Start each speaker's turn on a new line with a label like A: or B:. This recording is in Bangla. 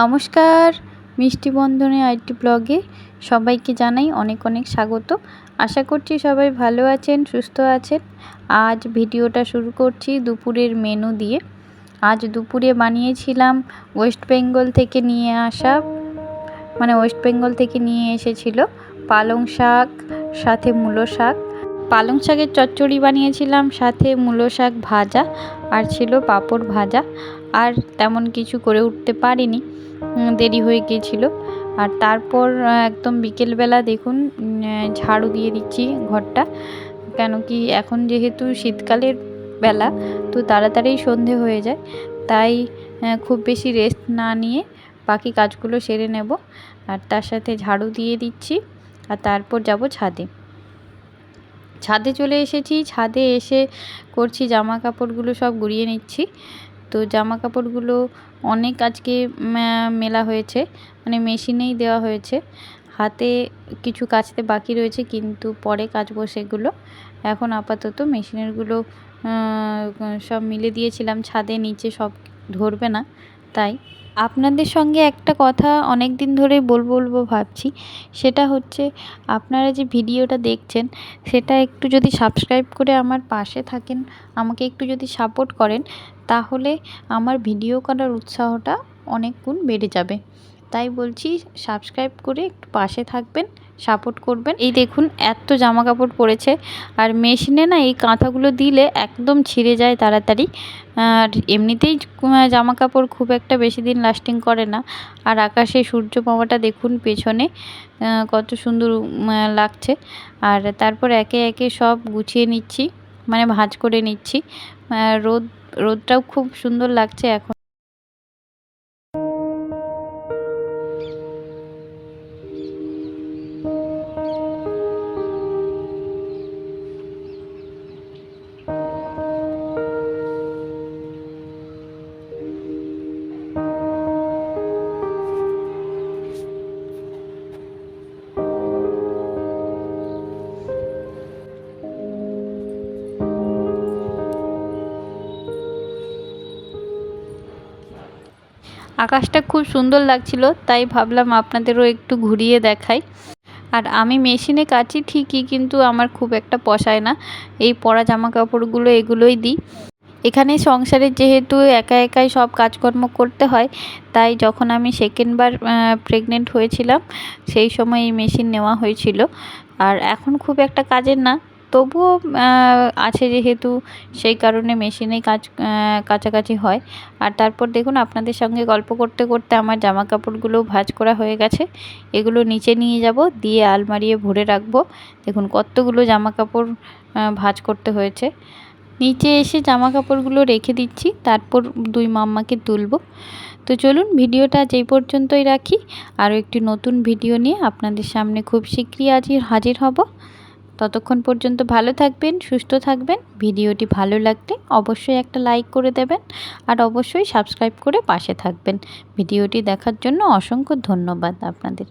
A: নমস্কার, মিষ্টি বন্ধনে আইটি ব্লগে সবাইকে জানাই অনেক অনেক স্বাগত। আশা করছি সবাই ভালো আছেন, সুস্থ আছেন। আজ ভিডিওটা শুরু করছি দুপুরের মেনু দিয়ে। আজ দুপুরে বানিয়েছিলাম ওয়েস্ট বেঙ্গল থেকে নিয়ে আসা মানে ওয়েস্ট বেঙ্গল থেকে নিয়ে এসেছিল পালং শাক, সাথে মূলো শাক। পালং শাকের চচ্চড়ি বানিয়েছিলাম, সাথে মূলো শাক ভাজা আর ছিল পাঁপড় ভাজা। আর তেমন কিছু করে উঠতে পারিনি। দেরি হয়ে গিয়েছিল। আর তারপর একদম বিকেলবেলা দেখুন ঝাড়ু দিয়ে দিচ্ছি ঘরটা। কেন কি এখন যেহেতু শীতকালের বেলা, তো তাড়াতাড়ি সন্ধে হয়ে যায়। তাই খুব বেশি রেস্ট না নিয়ে বাকি কাজগুলো সেরে নেব। আর তার সাথে ঝাড়ু দিয়ে দিচ্ছি। আর তারপর যাব ছাদে। ছাদে চলে এসেছি, ছাদে এসে করছি জামা কাপড়গুলো সব গুড়িয়ে নিচ্ছি। তো জামা কাপড়গুলো অনেক আজকে মেলা হয়েছে মানে মেশিনেই দেওয়া হয়েছে। হাতে কিছু কাচতে বাকি রয়েছে, কিন্তু পরে কাচবো সেগুলো। এখন আপাতত মেশিনেরগুলো সব মিলে দিয়েছিলাম, ছাদে নিচে সব ধরবে না। তাই আপনাদের সঙ্গে একটা কথা অনেক দিন ধরে বলব বলব ভাবছি। সেটা হচ্ছে আপনারা যে ভিডিওটা দেখছেন, সেটা একটু যদি সাবস্ক্রাইব করে আমার পাশে থাকেন, আমাকে একটু যদি সাপোর্ট করেন, তাহলে আমার ভিডিও করার উৎসাহটা অনেক গুণ বেড়ে যাবে। তাই বলছি সাবস্ক্রাইব করে একটু পাশে থাকবেন সাপোর্ট করবেন। এই দেখুন, এত জামা কাপড় পরেছে, আর মেশিনে না এই কাঁথাগুলো দিলে একদম ছিঁড়ে যায় তাড়াতাড়ি। আর এমনিতেই জামা কাপড় খুব একটা বেশি দিন লাস্টিং করে না। আর আকাশে সূর্য পাওয়াটা দেখুন পেছনে কত সুন্দর লাগছে। আর তারপর একে একে সব গুছিয়ে নিচ্ছি মানে ভাঁজ করে নিচ্ছি। রোদ, রোদটাও খুব সুন্দর লাগছে এখন। আকাশটা খুব সুন্দর লাগছিল, তাই ভাবলাম আপনাদেরও একটু ঘুরিয়ে দেখাই। আর আমি মেশিনে কাচি ঠিকই, কিন্তু আমার খুব একটা পশায় না। এই পরা জামা কাপড়গুলো এগুলোই দিই। এখানে সংসারে যেহেতু একা একাই সব কাজকর্ম করতে হয়, তাই যখন আমি সেকেন্ডবার প্রেগনেন্ট হয়েছিলাম, সেই সময় এই মেশিন নেওয়া হয়েছিল। আর এখন খুব একটা কাজের না। তবুও আছে যেহেতু সেই কারণে মেশিনে কাজ কাছাকাছি হয়। আর তারপর দেখুন, আপনাদের সঙ্গে গল্প করতে করতে আমার জামা কাপড়গুলো ভাজ করা হয়ে গেছে। এগুলো নিচে নিয়ে যাব, দিয়ে আলমারিয়ে ভরে রাখব। দেখুন, কতগুলো জামা কাপড় ভাজ করতে হয়েছে। নিচে এসে জামা কাপড়গুলো রেখে দিচ্ছি, তারপর দুই মাম্মাকে তুলব। তো চলুন, ভিডিওটা যেই পর্যন্তই রাখি। আরও একটি নতুন ভিডিও নিয়ে আপনাদের সামনে খুব শীঘ্রই আজ হাজির হব। ততক্ষণ পর্যন্ত ভালো থাকবেন, সুস্থ থাকবেন। ভিডিওটি ভালো লাগলে অবশ্যই একটা লাইক করে দেবেন আর অবশ্যই সাবস্ক্রাইব করে পাশে থাকবেন। ভিডিওটি দেখার জন্য অসংখ্য ধন্যবাদ আপনাদের।